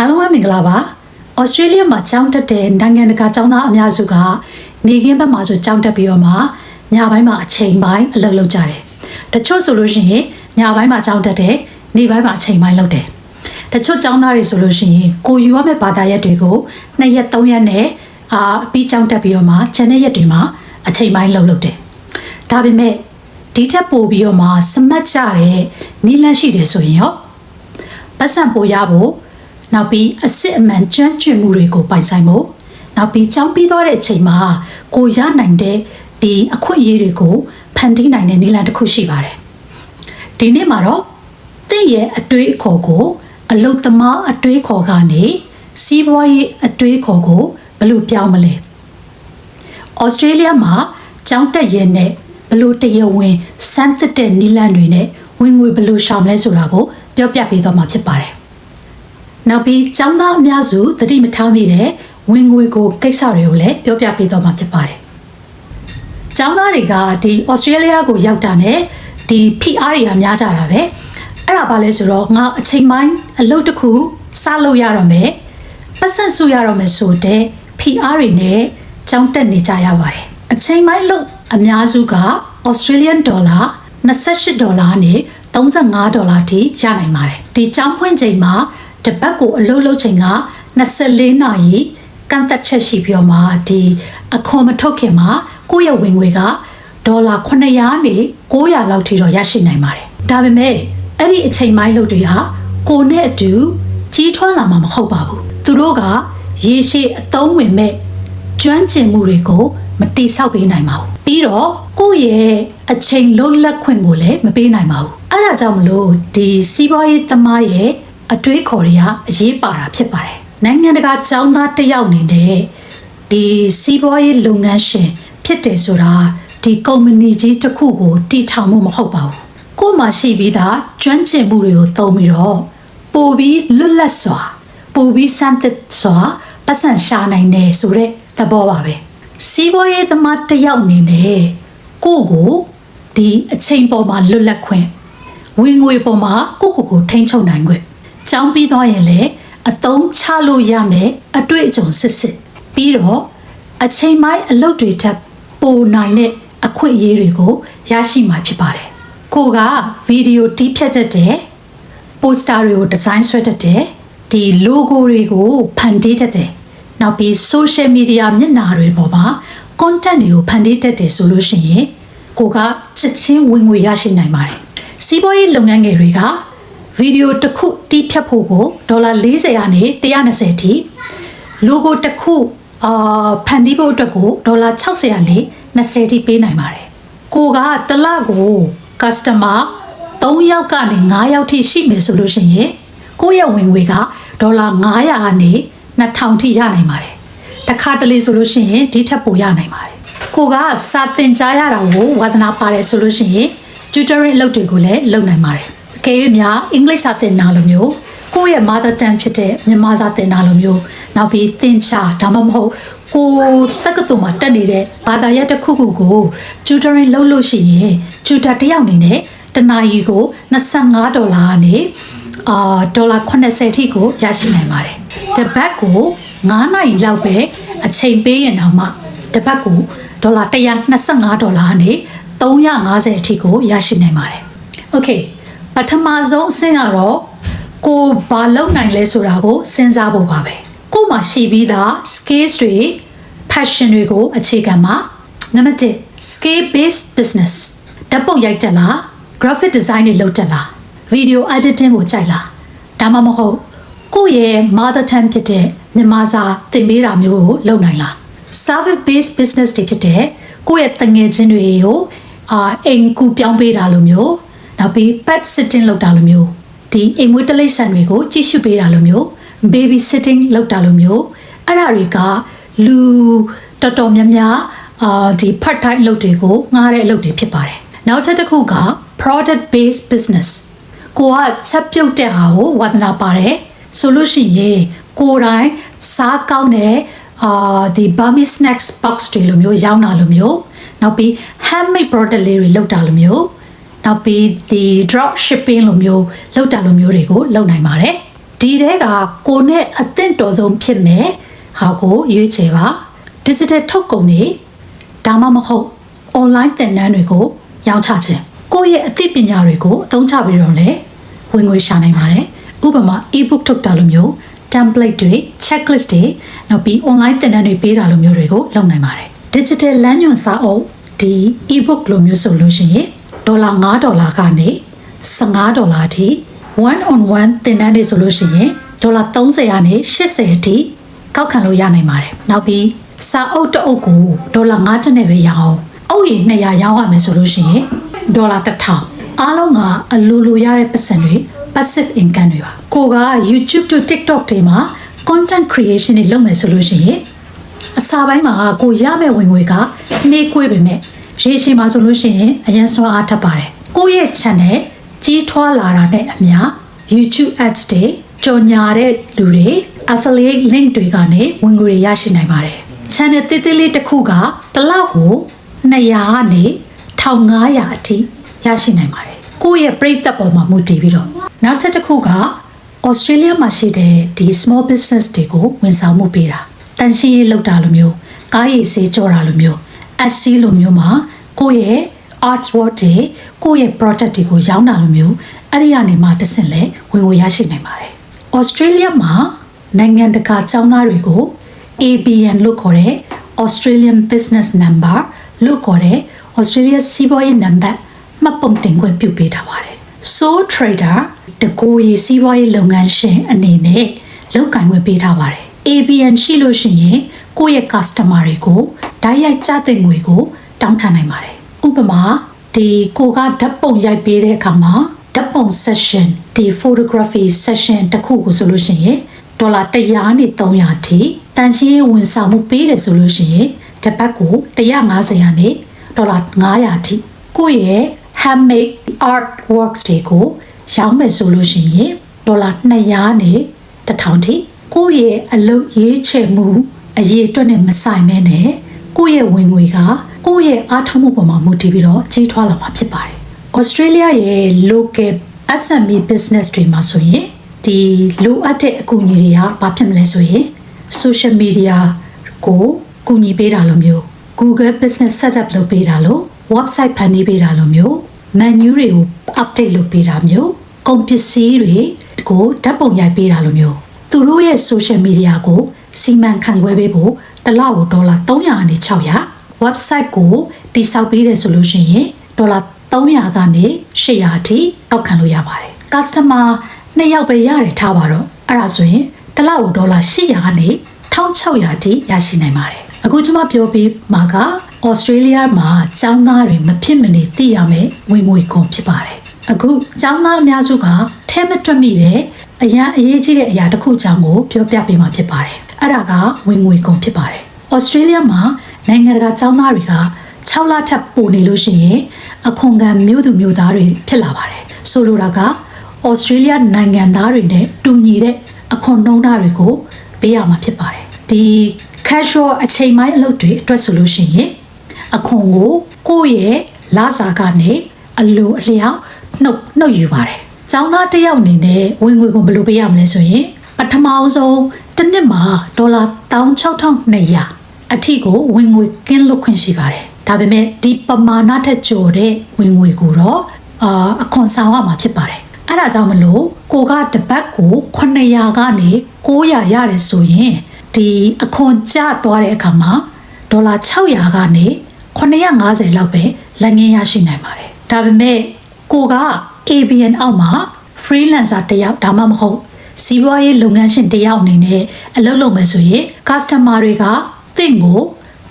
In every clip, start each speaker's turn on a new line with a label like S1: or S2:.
S1: အားလုံးပဲမင်္ဂလာပါဩစတြေးလျမှာကျောင်းတက်တဲ့နိုင်ငံတကာကျောင်းသားအများစုကနေခင်းဘက်မှာဆိုကျောင်းတက်ပြီးတော့မှညပိုင်းမှာအချိန်ပိုင်းအလုပ်လုပ်ကြတယ်တချို့ဆိုလို့ရှိရင်ညပိုင်းမှာကျောင်းတက်တယ်နေပိုင်းမှာအချိန်ပိုင်းလုပ်တယ်တချို့ကျောင်းသားတွေဆိုလို့ရှိရင်ကိုယူရမယ့်ဘာသာရပ်တွေကို2ရက်3ရက်နဲ့အာပြီးကျောင်းတက်ပြီးတော့မှကျန်တဲ့ရက်တွေမှာအချိန်ပိုင်းလုပ်လုပ်တယ်ဒါပေမဲ့ဒီထက်ပိုပြီးတော့မှစမတ်ကြတဲ့နီးလန့်ရှိတယ်ဆိုရင်ရောပတ်စံပိုရဖို့ နောက်ပြီးအစ်စ်အမှန်ကြမ်းကျွမှုတွေကိုပိုင်ဆိုင်ဖို့နောက်ပြီးကြောင်းပြီးသွားတဲ့အချိန်မှာကိုရနိုင်တဲ့ဒီအခွင့်အရေးတွေကိုဖန်တီးနိုင်တဲ့နည်းလမ်းတစ်ခုရှိပါတယ်ဒီနေ့မှာတော့တင့်ရဲ့အတွေးအခေါ်ကိုအလုတ်သမားအတွေးခေါ်ကနေစီးပွားရေးအတွေးခေါ်ကိုဘယ်လိုပြောင်းမလဲဩစတြေးလျမှာကျောင်းတက်ရင်နဲ့ဘလို့တရားဝင်စမ်းသစ်တဲ့နီလန်တွေနဲ့ဝင်ငွေဘလို့ရှောင်လဲဆိုတာကိုပြောပြပေးသွားမှာဖြစ်ပါတယ်။ နောက်ပြီးကျောင်းသားအများစုသတိမထားမိတဲ့ဝင်ငွေကိုကိစ္စတွေကိုလည်းပြောပြပေးသွားမှာဖြစ်ပါတယ်။ကျောင်းသားတွေကဒီဩစတြေးလျကိုရောက်တာနဲ့ဒီ PR တွေကများကြတာပဲ။အဲ့ဒါဘာလဲဆိုတော့ငါအချိန်ပိုင်းအလုပ်တစ်ခုစလုပ်ရတော့မယ်။ပတ်စံစုရတော့မယ်ဆိုတဲ့ PR တွေနဲ့ကျောင်းတက်နေကြရပါတယ်။အချိန်ပိုင်းလို့အများစုက Australian dollar 28ဒေါ်လာနဲ့35ဒေါ်လာထိရနိုင်ပါတယ်ဒီချောင်းဖွင့်ချိန်မှာ တပတ်ကိုအလုပ်လုပ်ချိန်က24နာရီကန့်သက်ချက်ရှိပြီးတော့မှဒီအခွန်မထုတ်ခင်မှာကိုယ့်ရဲ့ဝင်ငွေကဒေါ်လာ900နဲ့900လောက်ထိတော့ရရှိနိုင်ပါတယ်ဒါပေမဲ့အဲ့ဒီအချိန်ပိုင်းလုပ်တွေဟာကိုနဲ့အတူကြီးထွားလာမှာမဟုတ်ပါဘူးသူတို့ကရေရှည်အသုံးဝင်မဲ့ကျွမ်းကျင်မှုတွေကိုမတိဆောက်ပေးနိုင်ပါဘူးပြီးတော့ကိုယ့်ရဲ့အချိန်လုံးလက်ခွင့်ကိုလည်းမပေးနိုင်ပါဘူးအဲ့ဒါကြောင့်မလို့ဒီစီးပွားရေးသမားရဲ့ အတွေးခေါ်တွေကအရေးပါတာဖြစ်ပါတယ်နိုင်ငံတကာចောင်းသားတစ်ယောက်အနေနဲ့ဒီစီးပွားရေးလုပ်ငန်းရှင် ဖြစ်တယ်ဆိုတာဒီကုမ္ပဏီကြီးတစ်ခုကိုတည်ထောင်မှုမဟုတ်ပါဘူးကို့မှာရှိပြီးသားကျွမ်းကျင်မှုတွေကိုသုံးပြီးတော့ပို့ပြီးလွတ်လပ်စွာပို့ပြီးစမ်းသစ်စွာပတ်စံရှာနိုင်တယ်ဆိုတဲ့သဘောပါပဲစီးပွားရေးသမားတစ်ယောက်အနေနဲ့ကိုယ့်ကိုဒီအချိန်ပေါ်မှာလွတ်လပ်ခွင့်ဝင်ငွေပေါ်မှာကိုယ့်ကိုယ်ကိုထိန်းချုပ်နိုင်ခွင့် ကြောင်းပြီးသွားရင်လည်းအသုံးချလို့ရမယ်အတွေ့အကြုံစစ်စစ်ပြီးတော့အချိန်ပိုင်းအလုပ်တွေထပ်ပိုနိုင်တဲ့အခွင့်အရေးတွေကိုရရှိမှာဖြစ်ပါတယ်ကိုကဗီဒီယိုတီးဖြတ်တတ်တဲ့ပိုစတာတွေကိုဒီဇိုင်းဆွဲတတ်တဲ့ဒီ logo တွေကိုဖန်တီးတတ်တဲ့နောက်ပြီး social media မျက်နှာတွေပေါ်မှာ content တွေကိုဖန်တီးတတ်တယ်ဆိုလို့ရှိရင်ကိုကချက်ချင်းဝင်ငွေရရှိနိုင်ပါတယ်စီးပွားရေးလုပ်ငန်းငယ်တွေက ဗီဒီယိုတစ်ခုတီးဖြတ်ဖို့ကိုဒေါ်လာ40ကနေ120ထိ logo တစ်ခုအာဖန်တီးဖို့အတွက်ကိုဒေါ်လာ60ကနေ20ထိပေးနိုင်ပါတယ်ကိုကတစ်လကို customer 3ယောက်ကနေ9ယောက်ထိရှိမယ်ဆိုလို့ရှိရင်ကိုယ့်ရဲ့ဝင်ငွေကဒေါ်လာ900ကနေ2000ထိရနိုင်ပါတယ်တခါတလေဆိုလို့ရှိရင်ဒီထက်ပိုရနိုင်ပါတယ်ကိုကစာသင်ကြားရတာကိုဝါသနာပါတယ်ဆိုလို့ရှိရင် tutoring အလုပ်တွေကိုလည်းလုပ်နိုင်ပါတယ်အ ကယ်၍များအင်္ဂလိပ်စာသင်တာလိုမျိုးကိုယ့်ရဲ့ mother tongue ဖြစ်တဲ့မြန်မာစာသင်တာလိုမျိုးနောက်ပြီးသင်ချာဒါမှမဟုတ်ကိုတက္ကသိုလ်မှာတက်နေတဲ့ဘာသာရပ်တစ်ခုခုကို tutoring လုပ်လို့ရှိရင် tutor တစ်ယောက်အနေနဲ့တနာရီကို25ဒေါ်လာကနေအာဒေါ်လာ80ထိကိုရရှိနိုင်ပါတယ်တပတ်ကို9နာရီလောက်ပဲအချိန်ပေးရင်တော့မှတပတ်ကိုဒေါ်လာ125ဒေါ်လာနဲ့350အထိကိုရရှိနိုင်ပါတယ်။ Okay ပထမဆုံးအဆင့်ကတော့ကိုဘာလုပ်နိုင်လဲဆိုတာကိုစဉ်းစားဖို့ပါပဲ။ကိုမှရှိပြီးသား skills တွေ passion တွေကိုအခြေခံပါ။နံပါတ်1 skill based business ဓာတ်ပုံရိုက်တက်လား graphic design တွေလုပ်တက်လား video editing ကိုကြိုက်လားဒါမှမဟုတ်ကိုယ့်ရဲ့ mother tongue ဖြစ်တဲ့မြန်မာစာသင်ပေးတာမျိုးကိုလုပ်နိုင်လား service based business တွေဖြစ်တဲ့ကိုယ့်ရဲ့တငယ်ချင်းတွေကိုအာအိမ်ကူပြောင်းပေးတာလိုမျိုး နောက်ပြီး pet sitting လုပ်တာလိုမျိုးဒီအိမ်မွေးတလိပ်ဆန်တွေကိုကြည့်ရှုပေးတာလိုမျိုး baby sitting လုပ်တာလိုမျိုးအဲ့ဒါတွေကလူတော်တော်များများအာဒီ part time လုပ်တွေကိုငှားတဲ့အလုပ်တွေဖြစ်ပါတယ်နောက်ထပ်တစ်ခုက product based business ကိုကချက်ပြုတ်တဲ့ဟာကိုဝါသနာပါတယ်ဆိုလို့ရှိရင်ကိုယ်တိုင်စားကောင်းတဲ့အာဒီ Burmese snacks box တွေလိုမျိုးရောင်းတာလိုမျိုးနောက်ပြီး handmade product လေးတွေလုပ်တာလိုမျိုး နောက်ပြီးဒီ drop shipping လိုမျိုးလုပ်တာလိုမျိုးတွေကိုလုပ်နိုင်ပါတယ်ဒီတဲကကိုနဲ့အသင့်တော်ဆုံးဖြစ်မယ်ဟာကိုရွေးချယ်ပါ digital ထုတ်ကုန်တွေဒါမှမဟုတ် online သင်တန်းတွေကိုရောင်းချခြင်းကိုယ့်ရဲ့အသိပညာတွေကိုအသုံးချပြီးတော့လည်းဝင်ငွေရှာနိုင်ပါတယ်ဥပမာ ebook ထုတ်တာလိုမျိုး template တွေ checklist တွေနောက်ပြီး online သင်တန်းတွေပေးတာလိုမျိုးတွေကိုလုပ်နိုင်ပါတယ် digital လမ်းညွှန်စာအုပ်ဒီ ebook လိုမျိုးဆိုလို့ရှိရင် ဒေါ်လာ9ဒေါ်လာကနေ15ဒေါ်လာအထိ one on one သင်တန်းတွေဆိုလို့ရှိရင်ဒေါ်လာ30ကနေ80အထိကောက်ခံလို့ရနိုင်ပါတယ်နောက်ပြီးစာအုပ်တစ်အုပ်ကိုဒေါ်လာ9ကျပ်နဲ့ပဲရအောင်အုပ်ရည်200ရောင်းရမယ်ဆိုလို့ရှိရင်ဒေါ်လာ1000အားလုံးကအလိုလိုရတဲ့ပတ်စံတွေ passive income တွေပါကိုက YouTube တို့ TikTok တွေမှာ content creation တွေလုပ်မယ်ဆိုလို့ရှိရင်အစာပိုင်းမှာကိုရမယ့်ဝင်ငွေကနှေးကွေးပေမဲ့ ရေရှည်မှာဆိုလို့ရှိရင်အရင်စွမ်းအားထပ်ပါတယ်ကိုယ့်ရဲ့ channel ကြီးထွားလာတာနဲ့အမျှ YouTube ads တွေကြော်ညာတဲ့လူတွေ affiliate link တွေကနေဝင်ငွေတွေရရှိနိုင်ပါတယ် channel တိတိလေးတစ်ခုကတစ်လောက်ကို200ကနေ1500အထိရရှိနိုင်ပါတယ်ကိုယ့်ရဲ့ပရိသတ်ပေါ်မှာမူတည်ပြီးတော့နောက်တစ်တစ်ခုက Australia မှာရှိတဲ့ဒီ small business တွေကိုဝန်ဆောင်မှုပေးတာတန်ရှင်းရေးလုပ်တာလိုမျိုးကားရည်ဆေးကြောတာလိုမျိုး SC လိုမျိုးမှာကိုယ့်ရဲ့ artwork တွေကိုယ့်ရဲ့ product တွေကိုရောင်းတာလိုမျိုးအဲ့ဒီကနေမှတစ်ဆင့်လဲဝင်ငွေရရှိနိုင်ပါတယ်။ Australia မှာနိုင်ငံတကာចောင်းသားတွေကို ABN လို့ခေါ်တဲ့ Australian Business Number လို့ခေါ်တဲ့ Australia စီးပွားရေးနံပါတ်မှတ်ပုံတင်ခွင့်ပြုပေးထားပါတယ်။ Sole Trader တကိုယ်ရေးစီးပွားရေးလုပ်ငန်းရှင်အနေနဲ့လုပ်ကိုင်ခွင့်ပေးထားပါတယ်။ ABN ရှိလို့ရှိရင် ကိုယ့်ရဲ့ customer တွေကိုဓာတ်ရိုက်ကြတဲ့ငွေကို တောင်းခံနိုင်ပါတယ်။ဥပမာဒီကိုကဓာတ်ပုံရိုက်ပေးတဲ့အခါမှာဓာတ်ပုံ session ဒီ photography session တစ်ခုကိုဆိုလို့ရှိရင်ဒေါ်လာ100နဲ့300ထိတန်ရှင်းဝန်ဆောင်မှုပေးတယ်ဆိုလို့ရှိရင်တစ်ပတ်ကို150ရာနဲ့ဒေါ်လာ900ထိကိုယ့်ရဲ့ handmade art works တွေကိုရောင်းမယ်ဆိုလို့ရှိရင်ဒေါ်လာ200နဲ့1000ထိကိုယ့်ရဲ့အလုပ်ရေးချယ်မှု အရေးအတွက်နဲ့မဆိုင်မဲနဲ့ကိုယ့်ရဲ့ဝင်ငွေကကိုယ့်ရဲ့အားထုတ်မှုပေါ်မှာမူတည်ပြီးတော့ကြီးထွားလာမှာဖြစ်ပါတယ်။ Australia ရဲ့ local SME business တွေမှာဆိုရင်ဒီလိုအပ်တဲ့အကူအညီတွေကဘာဖြစ်မလဲဆိုရင် social media ကိုကူညီပေးတာလိုမျိုး Google Business Setup လုပ်ပေးတာလို့ website ဖန်တီးပေးတာလိုမျိုး menu တွေကို update လုပ်ပေးတာမျိုးကုန်ပစ္စည်းတွေကိုဓာတ်ပုံရိုက်ပေးတာလိုမျိုးသူတို့ရဲ့ social media ကို စီမံခန့်ခွဲပေးဖို့တစ်လကိုဒေါ်လာ300ကနေ600 website ကိုတိစောက်ပေးတယ်ဆိုလို့ရှိရင်ဒေါ်လာ300ကနေ800အထိအောက်ခံလို့ရပါတယ် customer နှစ်ယောက်ပဲရတယ်ထားပါတော့အဲ့ဒါဆိုရင်တစ်လကိုဒေါ်လာ800ကနေ1600အထိရရှိနိုင်ပါတယ်အခုကျွန်မပြောပြီးမှာက Australia မှာចောင်းသားတွေမဖြစ်မနေသိရမယ်ဝင်ငွေခွန်ဖြစ်ပါတယ်အခုចောင်းသားအများစုကထဲမတွက်မိတဲ့အရန်အရေးကြီးတဲ့အရာတစ်ခုကြောင့်ကိုပြောပြပေးမှာဖြစ်ပါတယ် အဲ့ဒါကဝင်ငွေခွန်ဖြစ်ပါတယ် Australia မှာနိုင်ငံတကာចောင်းသားတွေက6လထပ်ပိုနေလို့ရှိရင်အခွန်ခံမျိုးသူမျိုးသားတွေဖြစ်လာပါတယ်ဆိုလိုတာကဩစတြေးလျနိုင်ငံသားတွေနဲ့တူညီတဲ့အခွန်နှုန်းထားတွေကိုပေးရမှာဖြစ်ပါတယ်ဒီ casual အချိန်ပိုင်းအလုပ်တွေအတွက်ဆိုလို့ရှိရင်အခွန်ကိုကိုယ့်ရဲ့လစာကနေအလိုအလျောက်နှုတ်နှုတ်ယူပါတယ်။ကျောင်းသားတစ်ယောက်အနေနဲ့ဝင်ငွေကိုဘယ်လိုပေးရမလဲဆိုရင် ပထမအောင်ဆုံးတစ်နှစ်မှာဒေါ်လာ16200အထိကိုဝင်ငွေကင်းလွတ်ခွင့်ရှိပါတယ်။ဒါပေမဲ့ဒီပမာဏထက်ကျော်တဲ့ဝင်ငွေကိုတော့အာအခွန်ဆောင်ရမှာဖြစ်ပါတယ်။အဲ့ဒါကြောင့်မလို့ကိုကတပတ်ကို900ကနေ900ရတယ်ဆိုရင်ဒီအခွန်ကျသွားတဲ့အခါမှာဒေါ်လာ600ကနေ950လောက်ပဲလက်ငင်းရရှိနိုင်ပါတယ်။ဒါပေမဲ့ကိုက ABN အောက်မှာ freelancer တယောက်ဒါမှမဟုတ် စီးပွားရေးလုပ်ငန်းရှင်တယောက်အနေနဲ့အလုပ်လုပ်မယ်ဆိုရင် customer တွေကတင့်ကို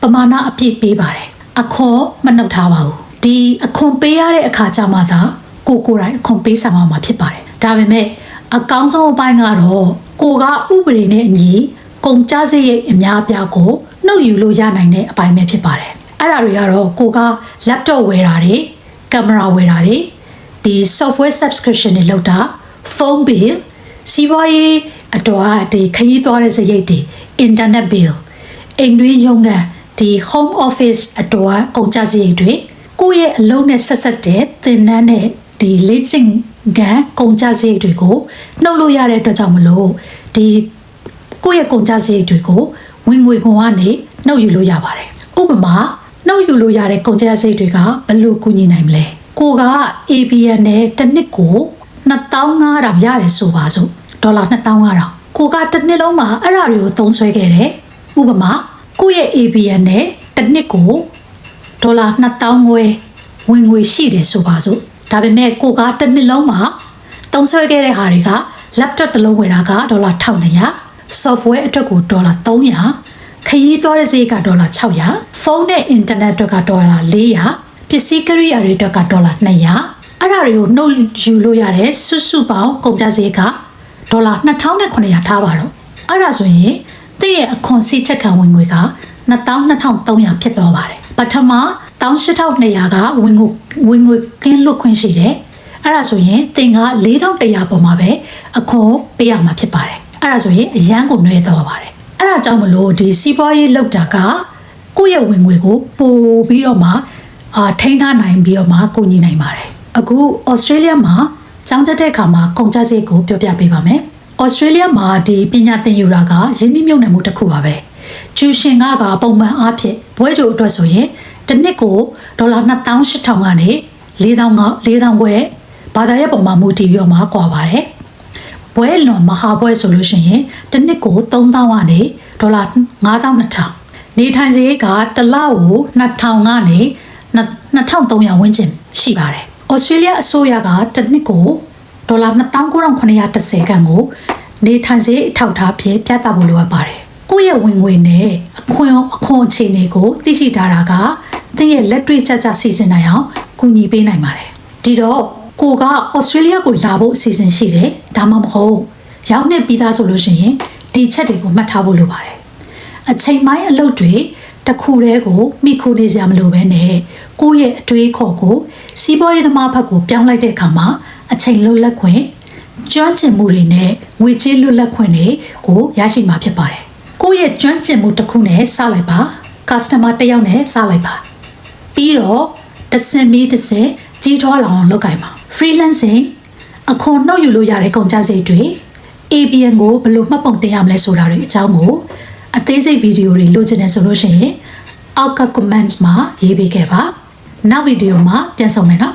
S1: ပမာဏအပြည့်ပေးပါတယ်။အခွန်မနှုတ်ထားပါဘူး။ဒီအခွန်ပေးရတဲ့အခါကျမှသာကိုကိုယ်တိုင်အခွန်ပေးဆောင်ရမှာဖြစ်ပါတယ်။ဒါပေမဲ့အကောင်းဆုံးအပိုင်းကတော့ကိုကဥပဒေနဲ့အညီကုန်ကြစရိတ်အများအပြားကိုနှုတ်ယူလို့ရနိုင်တဲ့အပိုင်းပဲဖြစ်ပါတယ်။အဲ့ဒါတွေကတော့ကိုက laptop ဝယ်တာတွေကင်မရာဝယ်တာတွေဒီ software subscription တွေလောက်တာဖုန်း bill စီးပွားရေးအတော်ဒီခရီးသွားတဲ့စရိတ်တွေ internet bill အိမ်တွင်းရုံးကန်ဒီ home office အတော်ကုန်ကြစရိတ်တွေကိုယ့်ရဲ့အလုပ်နဲ့ဆက်ဆက်တဲ့သင်တန်းနဲ့ဒီလေ့ကျင့်ဂန်ကုန်ကြစရိတ်တွေကိုနှုတ်လို့ရတဲ့အတွက်ကြောင့်မလို့ဒီကိုယ့်ရဲ့ကုန်ကြစရိတ်တွေကိုဝင်ငွေခွန်ကနေနှုတ်ယူလို့ရပါတယ်ဥပမာနှုတ်ယူလို့ရတဲ့ကုန်ကြစရိတ်တွေကဘယ်လိုကူညီနိုင်မလဲကိုက ABN နဲ့တစ်နှစ်ကို2500ရတယ်ဆိုပါစို့ ဒေါ်လာ2500ကိုကတစ်နှစ်လုံးမှာအဲ့ဒါတွေကိုသုံးစွဲခဲ့တယ်ဥပမာကိုယ့်ရဲ့ ABN နဲ့တစ်နှစ်ကိုဒေါ်လာ2000ငွေဝင်ငွေရှိတယ်ဆိုပါစို့ဒါပေမဲ့ကိုကတစ်နှစ်လုံးမှာသုံးစွဲခဲ့တဲ့ဟာတွေက laptop တစ်လုံးဝယ်တာကဒေါ်လာ1200 software အတွက်ကိုဒေါ်လာ300ခရီးသွားတဲ့ဈေးကဒေါ်လာ600ဖုန်းနဲ့အင်တာနက်အတွက်ကဒေါ်လာ400ပစ္စည်းကရိယာတွေအတွက်ကဒေါ်လာ200အဲ့ဒါတွေကိုနှုတ်ယူလို့ရတဲ့စုစုပေါင်းကုန်ကျစရိတ်က ဒေါ်လာ2900ထားပါတော့အဲ့ဒါဆိုရင်တင့်ရဲ့အခွန်စီချက်ခံဝင်ငွေက22,300ဖြစ်သွားပါတယ်ပထမ18200ကဝင်ငွေဝင်ငွေကင်းလွတ်ခွင့်ရှိတယ်အဲ့ဒါဆိုရင်တင်က4100ပေါ်မှာပဲအခွန်ပေးရမှာဖြစ်ပါတယ်အဲ့ဒါဆိုရင်အရန်ကိုနှွဲတော့ပါတယ်အဲ့ဒါကြောင့်မလို့ဒီစီးပွားရေးလောက်တာကကိုယ့်ရဲ့ဝင်ငွေကိုပို့ပြီးတော့မှအာထိန်းထားနိုင်ပြီးတော့မှကိုညီနိုင်ပါတယ်အခုဩစတြေးလျမှာ ကျောင်းတက်တဲ့အခါမှာကုန်ကျစရိတ်ကိုပြောပြပေးပါမယ်ဩစတြေးလျမှာဒီပညာသင်ယူတာကရင်းနှီးမြှုပ်နှံမှုတစ်ခုပါပဲကျူရှင်ကကပုံမှန်အားဖြင့်ဘွဲကြိုအတွက်ဆိုရင်တစ်နှစ်ကိုဒေါ်လာ2800ကနေ4000က4000ခွဲဘာသာရဲ့ပုံမှာမူတည်ပြီးတော့မှကွာပါတယ်ဘွဲလွန်မဟာဘွဲဆိုလို့ရှိရင်တစ်နှစ်ကို3000ကနေဒေါ်လာ9200နေထိုင်စရိတ်ကတစ်လကို2000ကနေ2300ဝန်းကျင်ရှိပါတယ်။ ဩစတြေးလျအစိုးရကတစ်နှစ်ကိုဒေါ်လာ29,910ခန့်ကိုနေထိုင်စရိတ်အထောက်အထားဖြင့်ပြသဖို့လိုအပ်ပါတယ်။ကိုယ့်ရဲ့ဝင်ငွေနဲ့အခွန်အခွန်အခြေအနေကိုသိရှိထားတာကသင်ရဲ့လက်တွေ့ကျကျစီစဉ်နိုင်အောင်ကူညီပေးနိုင်ပါတယ်။ဒီတော့ကိုကဩစတြေးလျကိုလာဖို့အစီအစဉ်ရှိတယ်။ဒါမှမဟုတ်ရောက်နေပြီးသားဆိုလို့ရှိရင်ဒီချက်တွေကိုမှတ်ထားဖို့လိုပါတယ်။အချိန်ပိုင်းအလုပ်တွေ တစ်ခုတည်းကိုမိခိုနေစရာမလိုဘဲနဲ့ကိုယ့်ရဲ့အတွေးခေါ်ကိုစီးပွားရေးသမားဘက်ကိုပြောင်းလိုက်တဲ့အခါမှာအချိန်လွတ်လပ်ခွင့်ကျွမ်းကျင်မှုတွေနဲ့ငွေကြေးလွတ်လပ်ခွင့်တွေကိုရရှိမှာဖြစ်ပါတယ်။ကိုယ့်ရဲ့ကျွမ်းကျင်မှုတစ်ခုနဲ့စလိုက်ပါ။ customer တစ်ယောက်နဲ့စလိုက်ပါ။ပြီးတော့တစ်စင်မီတစ်စင်ကြီးထွားလာအောင်လုပ်ကြပါ freelancing အခွန်နှုတ်ယူလို့ရတဲ့ကုန်ကျစရိတ်တွေ ABN ကိုဘယ်လိုမှတ်ပုံတင်ရမလဲဆိုတာတွေအကြောင်းကို အသေးစိတ်ဗီဒီယိုတွေလိုချင်တယ်ဆိုလို့ရှိရင်အောက်က comments မှာရေးပေးခဲ့ပါနောက်ဗီဒီယိုမှာပြန်ဆောင်မယ်နော်